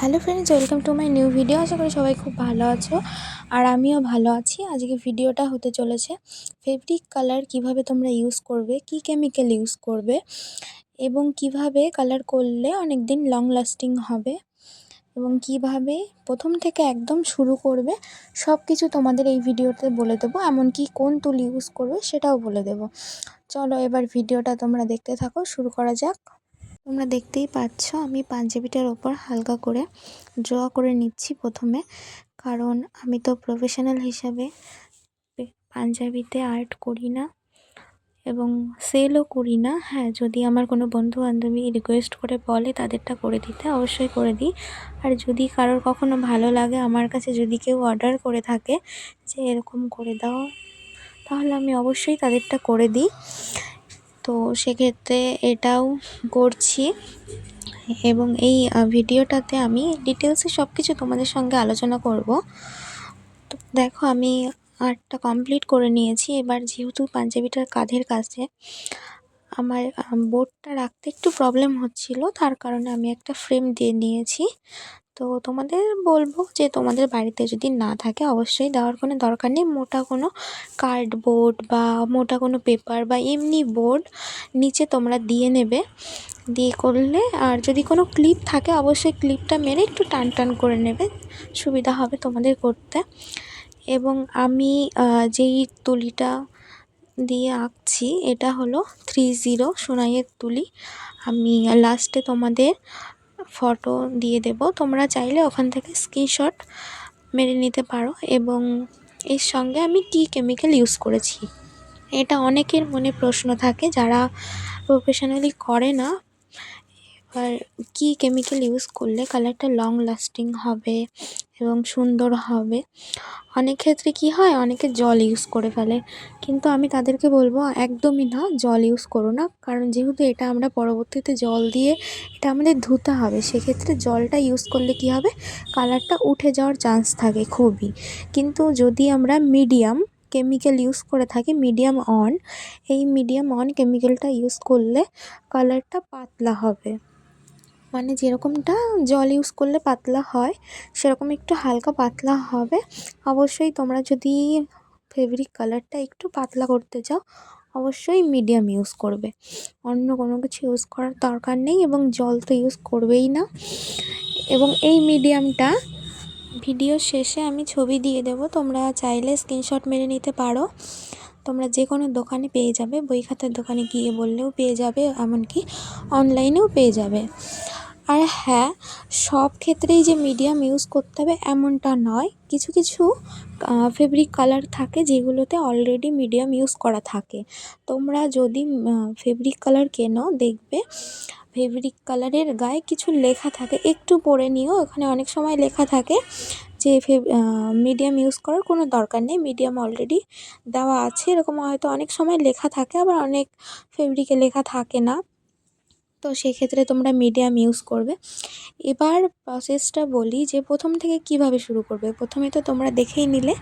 Hello friends welcome to my new video আশা করি সবাই খুব ভালো আছো আর আমিও ভালো আছি। আজকে ভিডিওটা হতে চলেছে ফেব্রিক কালার কীভাবে তোমরা ইউজ করবে, কি কেমিক্যাল ইউজ করবে এবং কীভাবে কালার করলে অনেক দিন লং লাস্টিং হবে এবং কীভাবে প্রথম থেকে একদম শুরু করবে সব কিছু তোমাদের এই ভিডিওতে বলে দেবো। এমনকি কোন তুল ইউজ করবে সেটাও বলে দেবো। চলো এবার ভিডিওটা তোমরা দেখতে থাকো। শুরু করা যাক। তোমরা দেখতেই পাচ্ছ, আমি পাঞ্জাবিটার ওপর হালকা করে ড্র করে নিচ্ছি প্রথমে। কারণ আমি তো প্রফেশনাল হিসাবে পাঞ্জাবিতে আর্ট করি না এবং সেলও করি না। হ্যাঁ যদি আমার কোনো বন্ধু বান্ধবী রিকোয়েস্ট করে বলে তাদেরটা করে দিতে, অবশ্যই করে দিই। আর যদি কারোর কখনো ভালো লাগে, আমার কাছে যদি কেউ অর্ডার করে থাকে যে এরকম করে দাও, তাহলে আমি অবশ্যই তাদেরটা করে দিই। তো সেক্ষেত্রে এটাও করছি এবং এই ভিডিওটাতে আমি ডিটেলসে সব কিছু তোমাদের সঙ্গে আলোচনা করব। তো দেখো, আমি আর্টটা কমপ্লিট করে নিয়েছি। এবার যেহেতু পাঞ্জাবিটার কাঁধের কাছে আমার বোর্ডটা রাখতে একটু প্রবলেম হচ্ছিল। তার কারণে আমি একটা ফ্রেম দিয়ে নিয়েছি। তো তোমাদের বলব যে তোমাদের বাড়িতে যদি না থাকে, অবশ্যই দেওয়ার কোনো দরকার নেই। মোটা কোনো কার্ডবোর্ড বা মোটা কোনো পেপার বা এমনি বোর্ড নিচে তোমরা দিয়ে নেবে। দিয়ে করলে, আর যদি কোনো ক্লিপ থাকে, অবশ্যই ক্লিপটা মেরে একটু টান টান করে নেবে। সুবিধা হবে তোমাদের করতে। এবং আমি যেই তুলিটা দিয়ে আঁকছি। এটা হলো থ্রি জিরো সোনাইয়ের তুলি। আমি লাস্টে তোমাদের ফটো দিয়ে দেব। তোমরা চাইলে ওখান থেকে স্ক্রিনশট মেরে নিতে পারো এবং এর সঙ্গে আমি কী কেমিক্যাল ইউজ করেছি? এটা অনেকের মনে প্রশ্ন থাকে, যারা প্রফেশনালি করে না, এবার কী কেমিক্যাল ইউজ করলে কালারটা লং লাস্টিং হবে? এবং সুন্দর হবে। অনেক ক্ষেত্রে কি হয়, অনেকে জল ইউজ করে ফেলে। কিন্তু আমি তাদেরকে বলব, একদমই না, জল ইউজ করো না। কারণ যেহেতু এটা আমরা পরবর্তীতে জল দিয়ে এটা আমাদের ধুতে হবে, সেক্ষেত্রে জলটা ইউজ করলে কি হবে কালারটা উঠে যাওয়ার চান্স থাকে খুবই। কিন্তু যদি আমরা মিডিয়াম কেমিক্যাল ইউজ করে থাকি মিডিয়াম অন এই মিডিয়াম অন কেমিক্যালটা ইউজ করলে কালারটা পাতলা হবে। মানে যেরকমটা জল ইউজ করলে পাতলা হয়, সেরকম একটু হালকা পাতলা হবে। অবশ্যই তোমরা যদি ফেব্রিক কালারটা একটু পাতলা করতে চাও, অবশ্যই মিডিয়াম ইউজ করবে। অন্য কোনো কিছু ইউজ করার দরকার নেই এবং জল তো ইউজ করবেই না। এবং এই মিডিয়ামটা ভিডিও শেষে আমি ছবি দিয়ে দেব। তোমরা চাইলে স্ক্রিনশট মেরে নিতে পারো। তোমরা যে কোনো দোকানে পেয়ে যাবে। বই খাতার দোকানে গিয়ে বললেও পেয়ে যাবে, এমনকি অনলাইনেও পেয়ে যাবে। আর হ্যাঁ সব ক্ষেত্রেই যে মিডিয়াম ইউজ করতে হবে এমনটা নয়। কিছু কিছু ফেব্রিক কালার থাকে যেগুলোতে অলরেডি মিডিয়াম ইউজ করা থাকে। তোমরা যদি ফেব্রিক কালার কেনো, দেখবে ফেব্রিক কালারের গায়ে কিছু লেখা থাকে। একটু পরে নিও, ওখানে অনেক সময় লেখা থাকে যে মিডিয়াম ইউজ করার কোনো দরকার নেই। মিডিয়াম অলরেডি দেওয়া আছে, এরকম হয়তো অনেক সময় লেখা থাকে, আবার অনেক ফেব্রিকে লেখা থাকে না। তো সেক্ষেত্রে তোমরা মিডিয়াম ইউজ করবে। এবার প্রসেসটা বলি যে প্রথম থেকে কীভাবে শুরু করবে? প্রথমে তো তোমরা দেখেই নিলে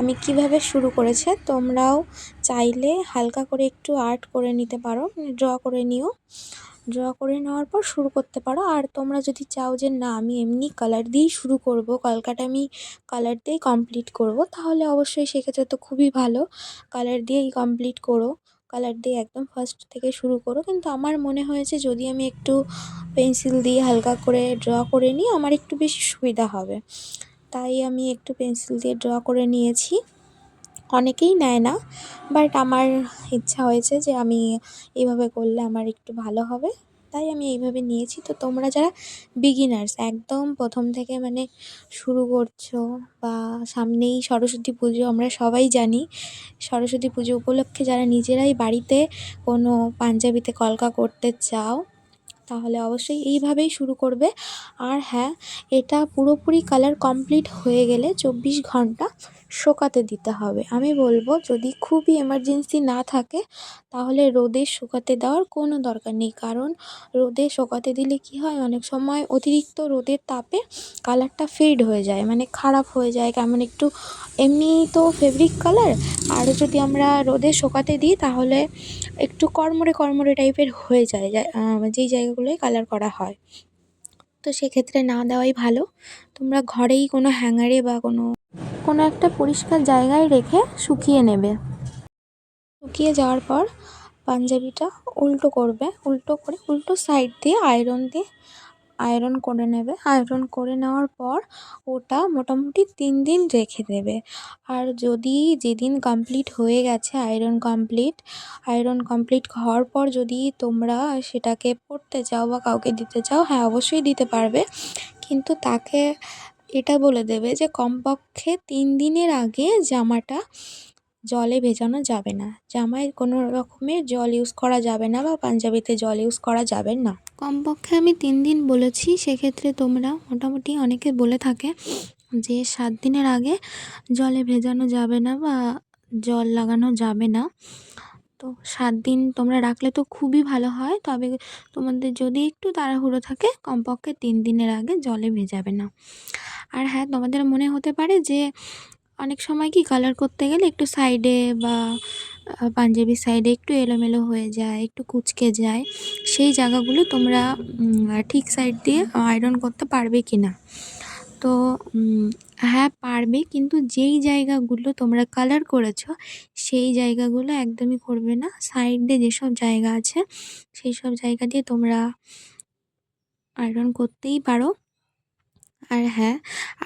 আমি কীভাবে শুরু করেছে। তোমরাও চাইলে হালকা করে একটু আর্ট করে নিতে পারো ড্র করে নিও। ড্র করে নেওয়ার পর শুরু করতে পারো। আর তোমরা যদি চাও যে না, আমি এমনি কালার দিয়েই শুরু করব কলকাটা আমি কালার দিয়েই কমপ্লিট করব, তাহলে অবশ্যই সেক্ষেত্রে তো খুবই ভালো। কালার দিয়েই কমপ্লিট করো। কালার দিয়ে একদম ফার্স্ট থেকে শুরু করো। কিন্তু আমার মনে হয়েছে যদি আমি একটু পেন্সিল দিয়ে হালকা করে ড্র করে নিই, আমার একটু বেশি সুবিধা হবে। তাই আমি একটু পেন্সিল দিয়ে ড্র করে নিয়েছি। অনেকেই নেয় না বাট আমার ইচ্ছা হয়েছে যে আমি এইভাবে করলে আমার একটু ভালো হবে। তাই আমি এইভাবে নিয়েছি। তো তোমরা যারা বিগিনার্স একদম প্রথম থেকে মানে শুরু করছ বা সামনেই সরস্বতী পুজো, আমরা সবাই জানি সরস্বতী পুজো উপলক্ষে যারা নিজেরাই বাড়িতে কোনো পাঞ্জাবিতে কলকা করতে চাও, তাহলে অবশ্যই এইভাবেই শুরু করবে। আর হ্যাঁ এটা পুরোপুরি কালার কমপ্লিট হয়ে গেলে চব্বিশ ঘণ্টা শোকাতে দিতে হবে। আমি বলব, যদি খুবই এমার্জেন্সি না থাকে, তাহলে রোদে শুকাতে দেওয়ার কোনো দরকার নেই। কারণ রোদে শুকাতে দিলে কি হয়? অনেক সময় অতিরিক্ত রোদের তাপে কালারটা ফেড হয়ে যায় মানে খারাপ হয়ে যায়। কেমন একটু এমনি তো ফেব্রিক কালার আর যদি আমরা রোদে শুকাতে দিই, তাহলে একটু কর্মরে কর্মরে টাইপের হয়ে যায়। যেই জায়গাগুলোয় কালার করা হয়। তো সেক্ষেত্রে না দেওয়াই ভালো। তোমরা ঘরেই কোনো হ্যাঙ্গারে বা কোনো কোনো একটা পরিষ্কার জায়গায় রেখে শুকিয়ে নেবে। শুকিয়ে যাওয়ার পর পাঞ্জাবিটা উল্টো করবে। উল্টো করে উল্টো সাইড দিয়ে আয়রন দিয়ে আয়রন করে নেবে। আয়রন করে নেওয়ার পর ওটা মোটামুটি তিন দিন রেখে দেবে। আর যদি যেদিন কমপ্লিট হয়ে গেছে আয়রন কমপ্লিট আয়রন কমপ্লিট হওয়ার পর যদি তোমরা সেটাকে পরতে চাও বা কাউকে দিতে চাও হ্যাঁ অবশ্যই দিতে পারবে। কিন্তু তাকে এটা বলে দেবে যে কমপক্ষে তিন দিনের আগে জামাটা জলে ভেজানো যাবে না। জামায় কোনো রকমের জল ইউজ করা যাবে না বা পাঞ্জাবিতে জল ইউজ করা যাবে না। কমপক্ষে আমি তিন দিন বলেছি, সেক্ষেত্রে তোমরা মোটামুটি অনেকে বলে থাকে যে সাত দিনের আগে জলে ভেজানো যাবে না বা জল লাগানো যাবে না। তো সাত দিন তোমরা রাখলে তো খুবই ভালো হয়, তবে তোমাদের যদি একটু তাড়াহুড়ো থাকে, কমপক্ষে তিন দিনের আগে জলে ভেজাবে না। আর হ্যাঁ তোমাদের মনে হতে পারে যে অনেক সময় কি কালার করতে গেলে একটু সাইডে বা পাঞ্জাবির সাইডে একটু এলোমেলো হয়ে যায়, একটু কুচকে যায়, সেই জায়গাগুলো তোমরা ঠিক সাইড দিয়ে আয়রন করতে পারবে কি না তো হ্যাঁ পারবে, কিন্তু যেই জায়গাগুলো তোমরা কালার করেছ, সেই জায়গাগুলো একদমই করবে না। সাইডে যেসব জায়গা আছে সেই সব জায়গা দিয়ে তোমরা আয়রন করতেই পারো। আর হ্যাঁ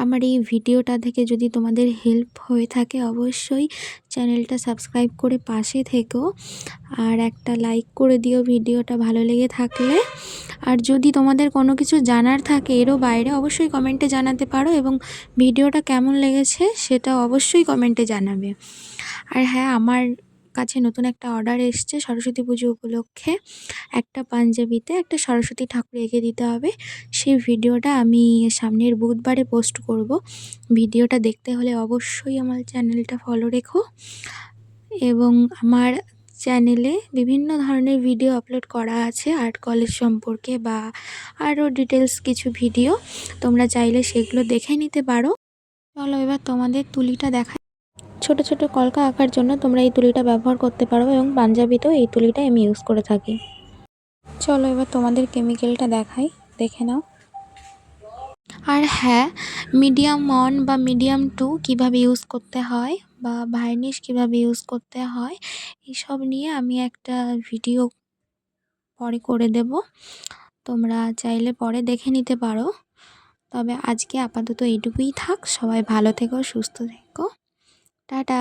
আমার এই ভিডিওটা থেকে যদি তোমাদের হেল্প হয়ে থাকে অবশ্যই চ্যানেলটা সাবস্ক্রাইব করে পাশে থেকো। আর একটা লাইক করে দিও ভিডিওটা ভালো লেগে থাকলে। আর যদি তোমাদের কোনো কিছু জানার থাকে এরও বাইরে অবশ্যই কমেন্টে জানাতে পারো এবং ভিডিওটা কেমন লেগেছে সেটা অবশ্যই কমেন্টে জানাবে। আর হ্যাঁ আমার কাছে নতুন একটা অর্ডার এসছে সরস্বতী পুজো উপলক্ষে। একটা পাঞ্জাবিতে একটা সরস্বতী ঠাকুর এঁকে দিতে হবে। সেই ভিডিওটা আমি সামনের বুধবারে পোস্ট করব। ভিডিওটা দেখতে হলে অবশ্যই আমার চ্যানেলটা ফলো রেখো। এবং আমার চ্যানেলে বিভিন্ন ধরনের ভিডিও আপলোড করা আছে আর্ট কলেজ সম্পর্কে বা আরও ডিটেলস কিছু ভিডিও তোমরা চাইলে সেগুলো দেখে নিতে পারো। চলো এবার তোমাদের তুলিটা দেখা ছোট ছোট কলকা আঁকার জন্য তোমরা এই তুলিটা ব্যবহার করতে পারো এবং পাঞ্জাবিতেও এই তুলিটা আমি ইউজ করে থাকি। চলো এবার তোমাদের কেমিক্যালটা দেখাই, দেখে নাও। আর হ্যাঁ মিডিয়াম ওয়ান বা মিডিয়াম টু কীভাবে ইউজ করতে হয় বা ভার্নিশ কীভাবে ইউজ করতে হয়, এসব নিয়ে আমি একটা ভিডিও পরে করে দেব। তোমরা চাইলে পরে দেখে নিতে পারো। তবে আজকে আপাতত এইটুকুই থাক, সবাই ভালো থেকো, সুস্থ থেকো। টাটা।